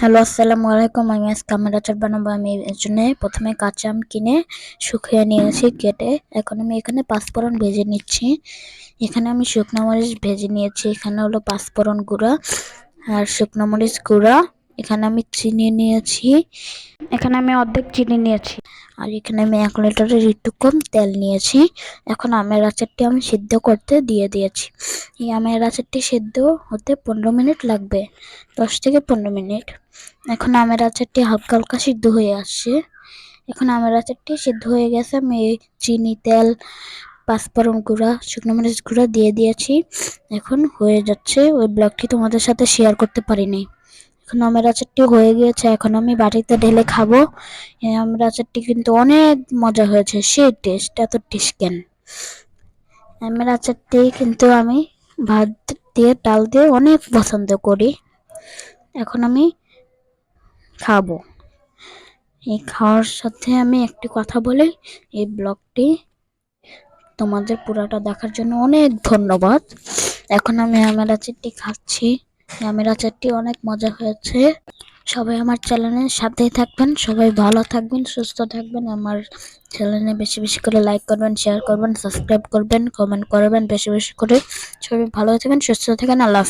Hello, আসসালামু আলাইকুম। আমি আজ কামেরা চাট বানাবো। আমি এর জন্য প্রথমে কাঁচা আম কিনে শুকিয়ে নিয়েছি কেটে। এখন আমি এখানে পাঁচফোড়ন ভেজে নিচ্ছি। এখানে আমি শুকনো মরিচ ভেজে নিয়েছি। এখানে হলো পাঁচফোড়ন গুঁড়া আর শুকনো মরিচ গুঁড়া। এখানে আমি চিনি নিয়েছি। এখানে আমি অর্ধেক চিনি নিয়েছি। আর এখানে আমি এক লিটারের একটু কম তেল নিয়েছি। এখন আমের আচারটি আমি সিদ্ধ করতে দিয়ে দিয়েছি। এই আমের আচারটি সিদ্ধ হতে পনেরো মিনিট লাগবে দশ থেকে পনেরো মিনিট। এখন আমের আচারটি হালকা হালকা সিদ্ধ হয়ে আসছে। এখন আমের আচারটি সিদ্ধ হয়ে গেছে। আমি চিনি তেল পাঁচফোড়ন গুঁড়া শুকনো মরিচ গুঁড়া দিয়ে দিয়েছি। এখন হয়ে যাচ্ছে। ওই ব্লগটি তোমাদের সাথে শেয়ার করতে পারিনি। আমের আচারটি হয়ে গিয়েছে, এখন আমি বাটিতে ঢেলে খাব। আমের আচারটি কিন্তু অনেক মজা হয়েছে, সেই টেস্ট এত টেস্ট কেন? আমের আচারটি কিন্তু আমি ভাত দিয়ে, ডাল দিয়ে অনেক পছন্দ করি। এখন আমি খাব। এই খাওয়ার সাথে আমি একটি কথা বলি, এই ব্লগটি তোমাদের পুরাটা দেখার জন্য অনেক ধন্যবাদ। এখন আমি আমের আচারটি খাচ্ছি। আমের আচারটি অনেক মজা হয়েছে। সবাই আমার চ্যানেলে সাথেই থাকবেন, সবাই ভালো থাকবেন, সুস্থ থাকবেন। আমার চ্যানেলে বেশি বেশি করে লাইক করবেন শেয়ার করবেন সাবস্ক্রাইব করবেন কমেন্ট করবেন, বেশি বেশি করে। সবাই ভালো থাকবেন, সুস্থ থাকেন আল্লাহ।